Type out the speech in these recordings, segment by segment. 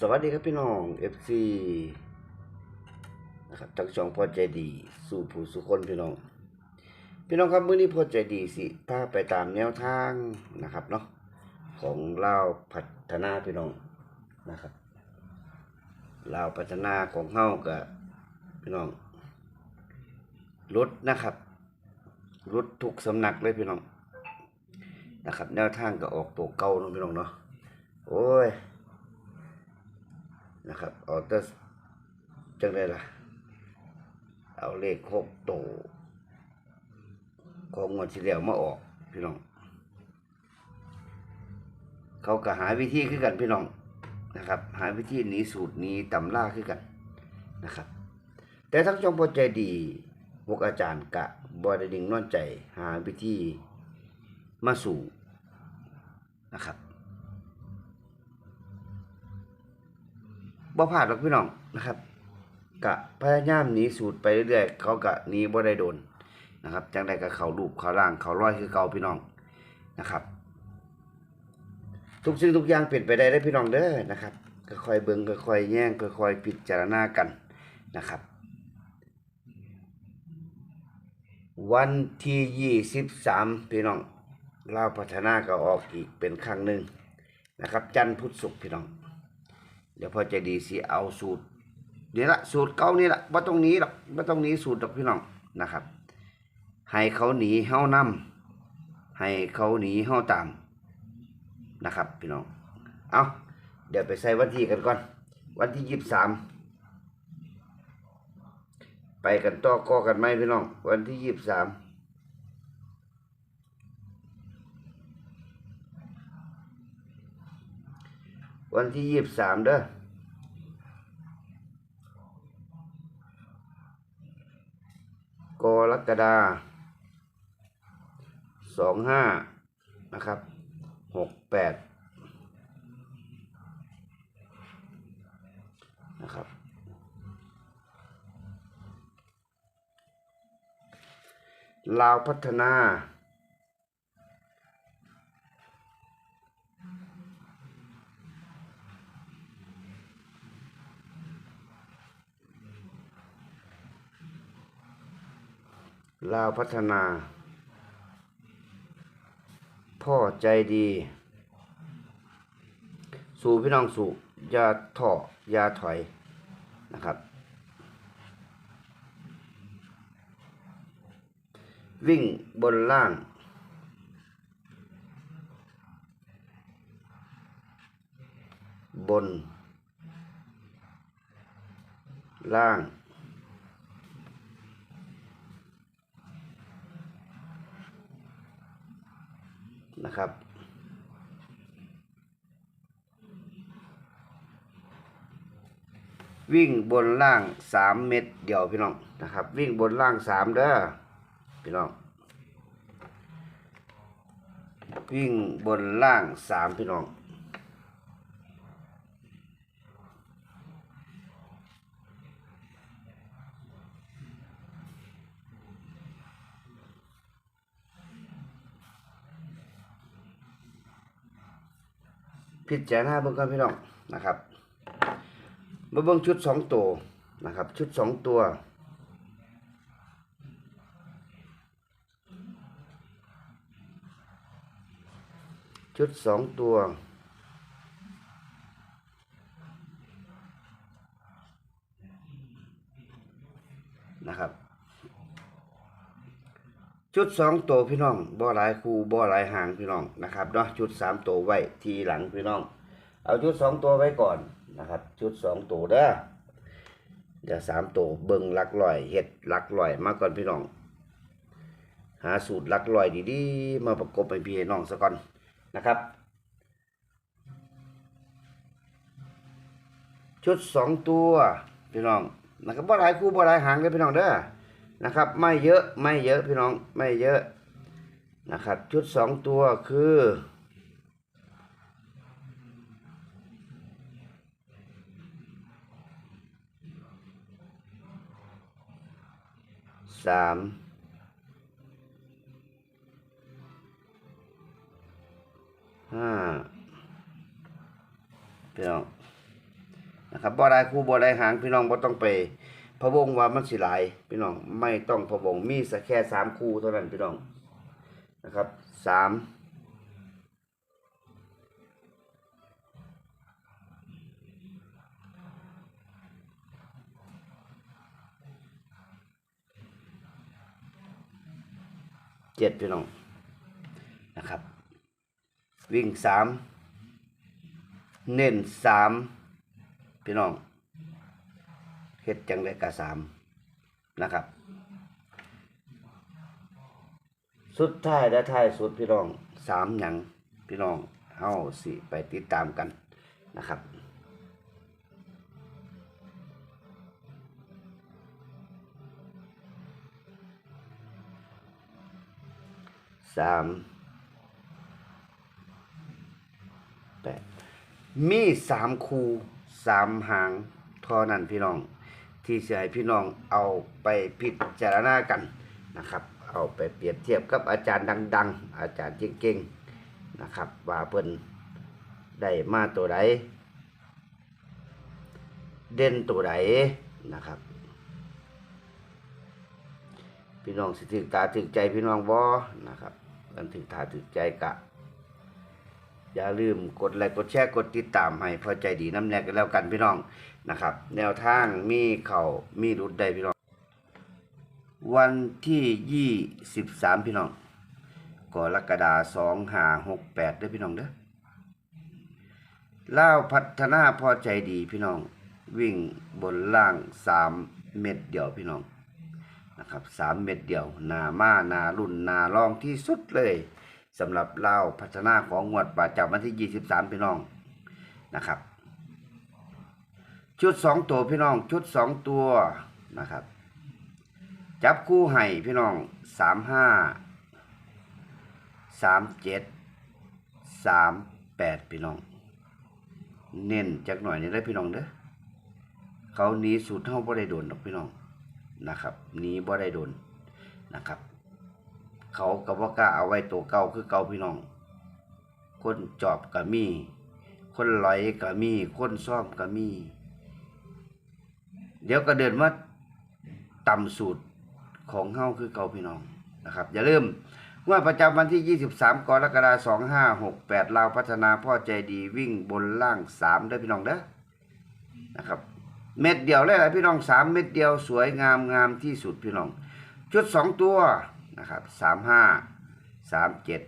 สวัสดีครับพี่น้อง FC นะครับทั้งสองพอใจดี สู่ผู้สุคนพี่น้อง พี่น้องครับมื้อนี้พอใจดีสิพาไปตามแนวทางนะครับเนาะของเลาพัฒนาพี่น้องนะครับเลาพัฒนาของเฮากับพี่น้องรถนะครับรถทุกสำนักเลยพี่น้องนะครับ แนวทางก็ออกตัวเก่าเนาะพี่น้องเนาะโอ้ย นะครับเอาแต่จังไดล่ะ เอาเลขหกโตวของงวดที่แล้วมาออกพี่น้อง เขาก็หาวิธีคือกันพี่น้องนะครับ หาวิธีหนีสูตรหนี้ตำล่าคือกันนะครับ แต่ทั้งจงพอใจดีพวกอาจารย์กะบอดดิงนอนใจ หาวิธีมาสู่นะครับ บ่พลาดหรอกพี่น้องนะครับกะพยายามหนีสูตรไปเรื่อยๆเขากะหนีบ่ได้โดนนะครับจังใดก็เขารูปเขาร่างเขาร้อยคือเก่าพี่น้องนะครับ ทุกสิ่งทุกอย่างเปลี่ยนไปได้ได้พี่น้องเด้อนะครับค่อยๆเบิ่งค่อยๆแย่งค่อยๆพิจารณากันนะครับ วันที่ยี่สิบสามพี่น้องลาพัฒนาก็ออกอีกเป็นครั้งหนึ่งนะครับ จันทร์พุธศุกร์พี่น้อง เดี๋ยวพอใจดีสิเอาสูตรเดี๋ยวละสูตรเก่านี่ละว่าตรงนี้หรอกว่าตรงนี้สูตรดอกพี่น้องนะครับ ให้เขาหนีเฮานำให้เขาหนีเฮาตามนะครับ พี่น้อง เอาเดี๋ยวไปใส่วันที่กันก่อน วันที่ยี่สิบสามไปกันต่อก็กันไหมพี่น้อง วันที่ยี่สิบสาม วันที่ยี่สิบสามเด้อกรกฎาสองห้านะครับหกแปดนะครับ ลาวพัฒนา ลาวพัฒนา พ่อใจดี สู่พี่น้องสู่ยาถ่อยาถอยนะครับ วิ่งบนล่างบน ล่าง นะครับ วิ่งบนล่างสามเม็ดเดียวพี่น้องนะครับ วิ่งบนล่างสามเด้อพี่น้องวิ่งบนล่างสามพี่น้อง พิจารณาเบื้องกันพี่น้องนะครับมาเบื้องชุดสองตัวนะครับ ชุดสองตัวชุดสองตัว นะครับ ชุดสองตัวพี่น้องบ่หลายคู่บ่หลายหางพี่น้องนะครับเนาะชุดสามตัวไว้ทีหลังพี่น้อง เอาชุดสองตัวไว้ก่อนนะครับ ชุดสองตัวเด้อเดี๋ยวสามตัวเบิ่งลักลอยเห็ดลักลอยมาก่อนพี่น้อง หาสูตรลักลอยดีๆมาประกบให้พี่น้องซะก่อนนะครับชุดสองตัวพี่น้องนะครับบ่หลายคู่บ่หลายหางเลยพี่น้องเด้อ นะครับ ไม่เยอะไม่เยอะพี่น้องไม่เยอะนะครับ ชุดสองตัวคือสามห้าพี่น้องนะครับบ่ได้คู่บ่ได้หางพี่น้องบ่ต้องไป พะวงว่ามันสิหลายพี่น้องไม่ต้องพะวงมีสักแค่สามคู่เท่านั้นพี่น้องนะครับสามเจ็ดพี่น้องนะครับ วิ่งสามเน้นสามพี่น้อง เฮ็ดจังได้กะสามนะครับ สุดท้ายและท้ายสุดพี่น้องสามหยังพี่น้องเฮาสิไปติดตามกันนะครับสามแปดมีสามคูสามหางเท่านั้นพี่น้อง ที่จะให้พี่น้องเอาไปพิจารณากันนะครับ เอาไปเปรียบเทียบกับอาจารย์ดัง ๆ อาจารย์เก่งๆนะครับ ว่าเพิ่นได้มาตัวใดเด่นตัวใดนะครับ พี่น้องสิถึกตาถึกใจพี่น้องบ่นะครับกันถึกตาถึกใจกะ อย่าลืมกดไลค์กดแชร์กดติดตามให้พอใจดีน้ำแนกกันแล้วกันพี่น้องนะครับ แนวทางมีเข่ามีรุดได้พี่น้อง วันที่ยี่สิบสามพี่น้องกรกฎาสองหาหกแปดได้อพี่น้องเด้อเล่าพัฒนาพอใจดีพี่น้อง วิ่งบนล่างสามเม็ดเดียวพี่น้องนะครับสามเม็ดเดียว หนามาหนารุ่นหนาลองที่สุดเลย สำหรับเล่าพัฒนาของงวดประจำวันที่ 23 พี่น้องนะครับ ชุด 2 ตัวพี่น้องชุด 2 ตัวนะครับ จับคู่ให้พี่น้อง 35 37 38 พี่น้อง เน้นจักหน่อยนี่ได้พี่น้องเด้อเขาหนีสูตรเท่าบ่ได้โดนดอกพี่น้องนะครับหนีบ่ได้โดนนะครับ เขาก็บ่ากล้าเอาไว้ตัวเก่าคือเก่าพี่น้อง คนจอบก็มี คนลอยก็มี คนซ่อมก็มี เดี๋ยวก็เดินมาต่ำสูตรของเฮาคือเก่าพี่น้องนะครับอย่าลืมว่าประจำวันที่ 23 กรกฎาคม2568ลาวพัฒนาพ่อใจดีวิ่งบนล่าง3เด้อพี่น้องเด้อนะครับ เม็ดเดียวเลยนะพี่น้องสามเม็ดเดียวสวยงามงามที่สุดพี่น้อง ชุดสองตัว นะครับสามห้าสามเจ็ด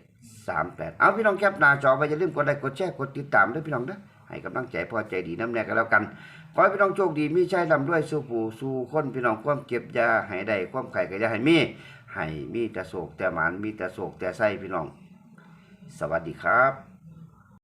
สามแปดเอาพี่น้องแคปหน้าจอไปอย่าลืมกดไลค์กดแชร์กดติดตามด้วยพี่น้องนะให้กำลังใจพอใจดีน้ำแน่กันแล้วกัน ขอให้พี่น้องโชคดีมีใช้ลำด้วยสู้ผู้สู้คนพี่น้องความเก็บยาให้ได้ความไข่ก็ยาให้มีให้มีแต่โศกแต่หมานมีแต่โศกแต่ไส้พี่น้อง สวัสดีครับ